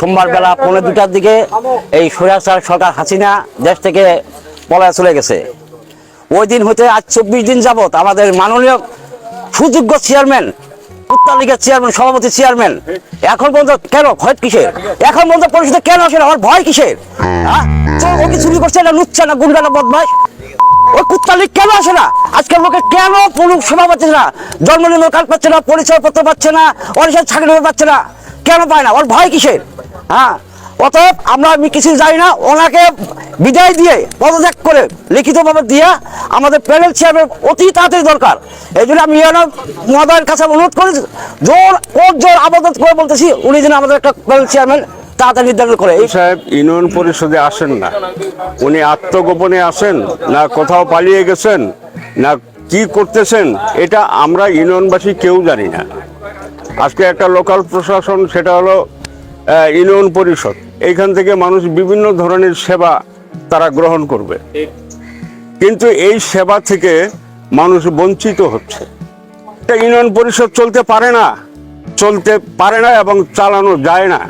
সোমবার বেলা পৌনে দুটার দিকে এই সৈরাচার সরকার হাসিনা দেশ থেকে পলায় চলে গেছে। ওই দিন হতে আজ চব্বিশ দিন যাবত আমাদের মাননীয় সুযোগ্য চেয়ারম্যান উত্তর চেয়ারম্যান, সভাপতি চেয়ারম্যান, এখন পর্যন্ত কেন? ভয় কিসের? এখন পর্যন্ত পরিষদে কেন আসে আমার ভয় কিসের? ও কি চুরি করছে না লুচ্ছা না গুন্ডা না বদমাস ওই কুত্তা কেন আসে না? আজকের লোকে কেন পুরুষ শোভা পাচ্ছে না? জন্ম নিবন্ধন কার্ড পাচ্ছে না পরিচয় পত্র পাচ্ছে না অরিষার চাকরি পাচ্ছে না? কেন পায় না? ওর ভয় কিসের? হ্যাঁ অতএব আমরা, আমি কিছু জানি না, ওনাকে বিদায় দিয়ে পদত্যাগ করে লিখিতভাবে দিয়ে আমাদের প্যানেল চেয়ারম্যান অতি তাড়াতাড়ি দরকার। এই জন্য আমি ইয়ানো মহোদয়ের কাছে অনুরোধ করি, জোর ওর জোর আবেদন করে বলতেছি, উনি যেন আমাদের একটা প্যানেল চেয়ারম্যান তাড়াতাড়ি করে। এই সাহেব, ইউনিয়ন পরিষদে আসেন না। উনি আত্মগোপনে আসেন না, কোথাও পালিয়ে গেছেন না, কি করতেছেন, এটা আমরা ইউনিয়নবাসী কেউ জানি না। আজকে একটা লোকাল প্রশাসন, সেটা হলো ইউনিয়ন পরিষদ। এইখান থেকে মানুষ বিভিন্ন ধরনের সেবা তারা গ্রহণ করবে। কিন্তু এই সেবা থেকে মানুষ বঞ্চিত হচ্ছে। ইউনিয়ন পরিষদ চলতে পারে না, চলতে পারে না এবং চালানো যায় না।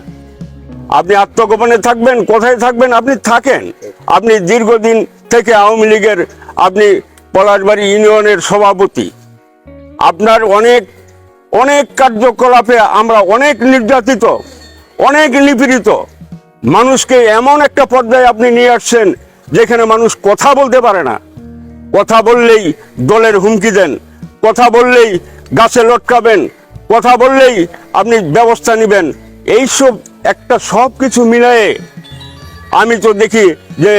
আপনি আত্মগোপনে থাকবেন, কোথায় থাকবেন? আপনি থাকেন। আপনি দীর্ঘদিন থেকে আওয়ামী লীগের, আপনি পলাশবাড়ি ইউনিয়নের সভাপতি। আপনার অনেক অনেক কার্যকলাপে আমরা অনেক নির্যাতিত। অনেক নিপীড়িত মানুষকে এমন একটা পর্যায়ে আপনি নিয়ে আসছেন যেখানে মানুষ কথা বলতে পারে না। কথা বললেই দলের হুমকি দেন, কথা বললেই গাছে লটকাবেন, কথা বললেই আপনি ব্যবস্থা নেবেন। এইসব একটা সব কিছু মিলায়ে আমি তো দেখি যে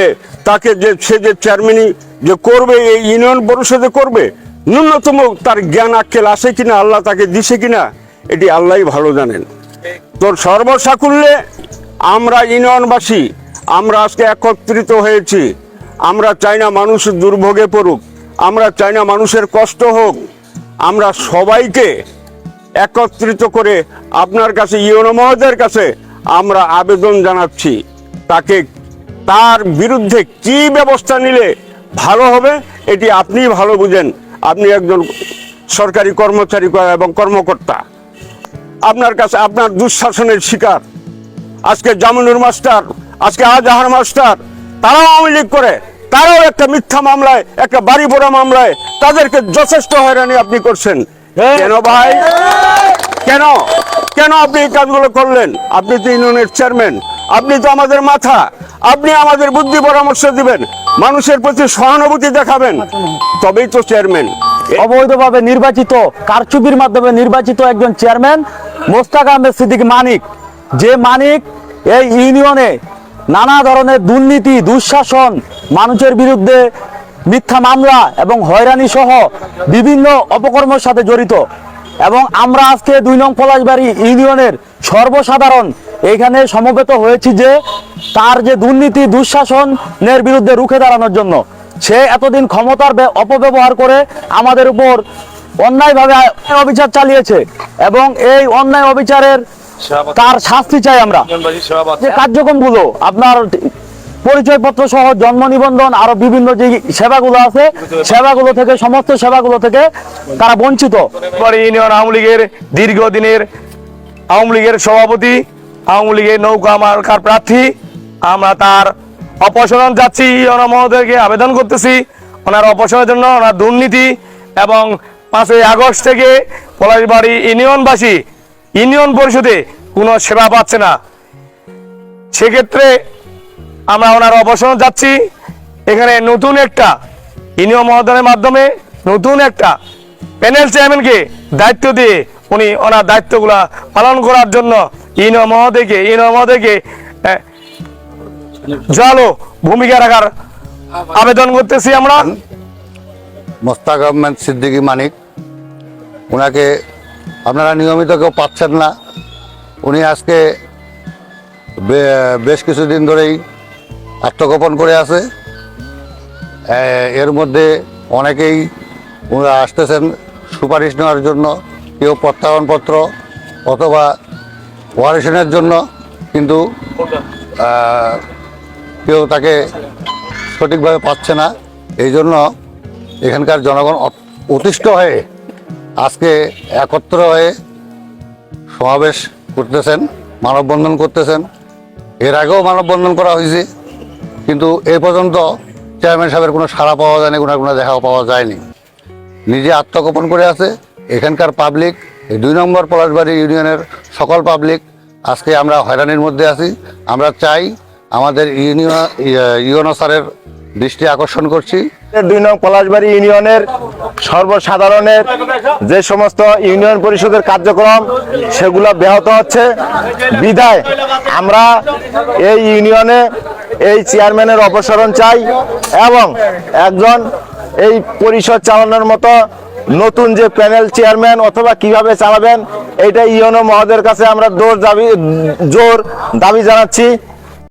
তাকে যে সে যে চেয়ারম্যানই যে করবে, এই ইউনিয়ন পরিষদে করবে, ন্যূনতম তার জ্ঞান আক্কেল আসে কিনা, আল্লাহ তাকে দিছে কিনা, এটি আল্লাহই ভালো জানেন। তোর সর্বসাকুল্যে আমরা ইউনিয়নবাসী, আমরা আজকে একত্রিত হয়েছি। আমরা চাই না মানুষ দুর্ভোগে পড়ুক, আমরা চাই না মানুষের কষ্ট হোক। আমরা সবাইকে একত্রিত করে আপনার কাছে ইউনো মহোদয়ের কাছে আমরা আবেদন জানাচ্ছি। তাকে তার বিরুদ্ধে কি ব্যবস্থা নিলে ভালো হবে, এটি আপনিই ভালো বুঝেন। আপনি একজন সরকারি কর্মচারী এবং কর্মকর্তা। আপনার কাছে আপনার দুঃশাসনের শিকার। আজকে জামিনুর মাস্টার আজকে আজাহার মাস্টার তারাও আওয়ামী লীগ করে তারাও একটা মিথ্যা মামলায় একটা বাড়ি পোড়া মামলায় তাদেরকে যথেষ্ট হয়রানি আপনি করছেন। কেন ভাই? কেন? কেন আপনি এই কাজগুলো করলেন? আপনি তো ইউনিয়নের চেয়ারম্যান আপনি তো আমাদের মাথা আপনি আমাদের বুদ্ধি পরামর্শ দিবেন মানুষের প্রতি সহানুভূতি দেখাবেন তবেই তো চেয়ারম্যান। অবৈধভাবে নির্বাচিত কারচুপির মাধ্যমে নির্বাচিত একজন চেয়ারম্যান মোস্তাক আহমেদ সিদ্দিক মানিক। যে মানিক এই ইউনিয়নে নানা ধরনের দুর্নীতি, দুঃশাসন, মানুষের বিরুদ্ধে মিথ্যা মামলা এবং হয়রানি সহ বিভিন্ন অপকর্মের সাথে জড়িত। এবং আমরা আজকে দুই নং পলাশবাড়ি ইউনিয়নের সর্বসাধারণ এখানে সমবেত হয়েছি যে তার যে দুর্নীতি, দুঃশাসনের বিরুদ্ধে রুখে দাঁড়ানোর জন্য। সে এতদিন ক্ষমতার অপব্যবহার করে আমাদের উপর অন্যায়ভাবে অবিচার চালিয়েছে এবং এই অন্যায় অবিচারের তার শাস্তি চাই আমরা। যে কার্যক্রমগুলো আপনার পরিচয়পত্র সহ জন্ম নিবন্ধন আরও বিভিন্ন যে সেবাগুলো আছে সেবাগুলো থেকে সমস্ত সেবাগুলো থেকে তারা বঞ্চিত। পরে ইউনিয়ন আওয়ামী লীগের দীর্ঘদিনের আওয়ামী লীগের সভাপতি আওয়ামী লীগের নৌকা মার্কার প্রার্থী আমরা তার অপসারণ যাচ্ছি ইউনিয়ন মহোদয়কে আবেদন করতেছি। ওনার অপসারণের জন্য ওনার দুর্নীতি এবং পাঁচই আগস্ট থেকে পলাশবাড়ি ইউনিয়নবাসী ইউনিয়ন পরিষদে কোনো সেবা পাচ্ছে না। সেক্ষেত্রে আমরা ওনার অবসর যাচ্ছি। এখানে নতুন একটা ইউনিয়ন মহোদয়ের মাধ্যমে নতুন একটা প্যানেল চেয়ারম্যানকে দায়িত্ব দিয়ে উনি ওনার দায়িত্বগুলা পালন করার জন্য ইউনিয়ন মহোদয়কে ইউনিয়ন মহোদয়কে আহ, জলো ভূমিকা রাখার আবেদন করতেছি আমরা। মোস্তাক আহমেদ সিদ্দিকী মানিক। ওনাকে আপনারা নিয়মিত কেউ পাচ্ছেন না। উনি আজকে বেশ কিছুদিন ধরেই আত্মগোপন করে আছে। এর মধ্যে অনেকেই ওনারা আসতেছেন সুপারিশ নেওয়ার জন্য, কেউ প্রত্যায়নপত্র অথবা ওয়ারেশনের জন্য, কিন্তু কেউ তাকে সঠিকভাবে পাচ্ছে না। এই জন্য এখানকার জনগণ অত- অতিষ্ঠ হয়ে আজকে একত্র হয়ে সমাবেশ করতেছেন, মানববন্ধন করতেছেন। এর আগেও মানববন্ধন করা হয়েছে, কিন্তু এ পর্যন্ত চেয়ারম্যান সাহেবের কোনো সাড়া পাওয়া যায়নি, কোনো কোনো দেখাও পাওয়া যায়নি। নিজে আত্মগোপন করে আছে, এখানকার পাবলিক এই দুই নম্বর পলাশবাড়ি ইউনিয়নের সকল পাবলিক আজকে আমরা হয়রানির মধ্যে আছি। আমরা চাই আমাদের ইউনিয়ন ইউনো স্যারের দৃষ্টি আকর্ষণ করছি। দুই নং পলাশবাড়ি ইউনিয়নের সর্বসাধারণের যে সমস্ত ইউনিয়ন পরিষদের কার্যক্রম, সেগুলো ব্যাহত হচ্ছে। বিদায়, আমরা এই ইউনিয়নে এই চেয়ারম্যানের অপসারণ চাই এবং একজন এই পরিষদ চালানোর মতো নতুন যে প্যানেল চেয়ারম্যান অথবা কীভাবে চালাবেন, এইটা ইউনো মহোদয়ের কাছে আমরা জোর দাবি জোর দাবি জানাচ্ছি।